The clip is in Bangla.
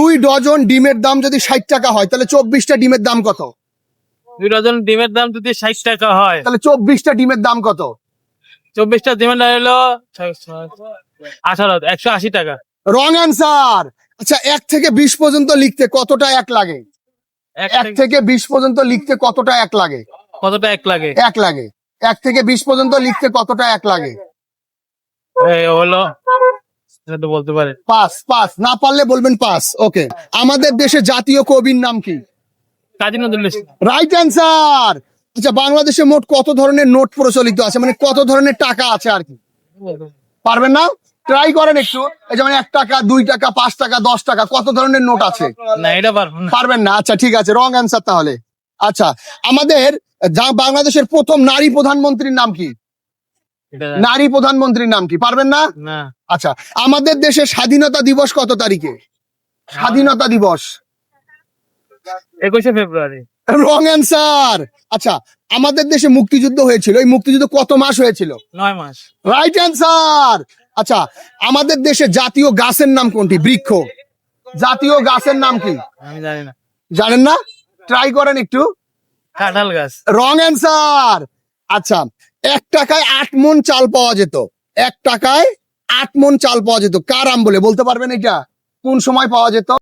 দুই ডজন ডিমের দাম যদি ষাট টাকা হয় তাহলে চব্বিশটা ডিমের দাম কত? দুই ডজন ডিমের দাম যদি ষাট টাকা হয়। তাহলে চব্বিশটা ডিমের দাম কত? চব্বিশটা ডিমের দাম হলো আঠারো একশো আশি টাকা। Wrong answer. আচ্ছা এক থেকে বিশ পর্যন্ত লিখতে কতটা এক লাগে? এক থেকে বিশ পর্যন্ত লিখতে কতটা এক লাগে? কতটা এক লাগে? এক লাগে। এক থেকে বিশ পর্যন্ত লিখতে কতটা এক লাগে? হলো সেটা তো বলতে পাস পাস না পারলে বলবেন পাস ওকে। আমাদের দেশে জাতীয় কবির নাম কি? কাজী নজরুল ইসলাম। রাইট অ্যান্সার আচ্ছা বাংলাদেশে মোট কত ধরনের নোট প্রচলিত আছে? মানে কত ধরনের টাকা আছে আর কি? পারবেন না? ট্রাই করেন একটু। এই যেমন এক টাকা দুই টাকা পাঁচ টাকা দশ টাকা কত ধরনের নোট আছে? না এটা পারব না। পারবেন না? আচ্ছা ঠিক আছে রং অ্যান্সার তাহলে। আচ্ছা আমাদের যা- বাংলাদেশের প্রথম নারী প্রধানমন্ত্রীর নাম কি? নারী প্রধানমন্ত্রীর নাম কি? পারবেন না? আচ্ছা আমাদের দেশের স্বাধীনতা দিবস কত তারিখে? স্বাধীনতা দিবস। একুশে ফেব্রুয়ারি। রং অ্যান্সার আচ্ছা আমাদের দেশে মুক্তিযুদ্ধ হয়েছিল। এই মুক্তিযুদ্ধ কত মাস হয়েছিল? নয় মাস। রাইট অ্যান্সার আচ্ছা আমাদের দেশে জাতীয় গাছের নাম কোনটি? বৃক্ষ। জাতীয় গাছের নাম কি? আমি জানি না। জানেন না? ট্রাই করেন একটু। কাঁঠাল গাছ। রং অ্যান্সার আচ্ছা এক টাকায় আট মন চাল পাওয়া যেত। এক টাকায় আট মন চাল পাওয়া যেত। কার আম বলে? বলতে পারবেন এটা? কোন সময় পাওয়া যেত?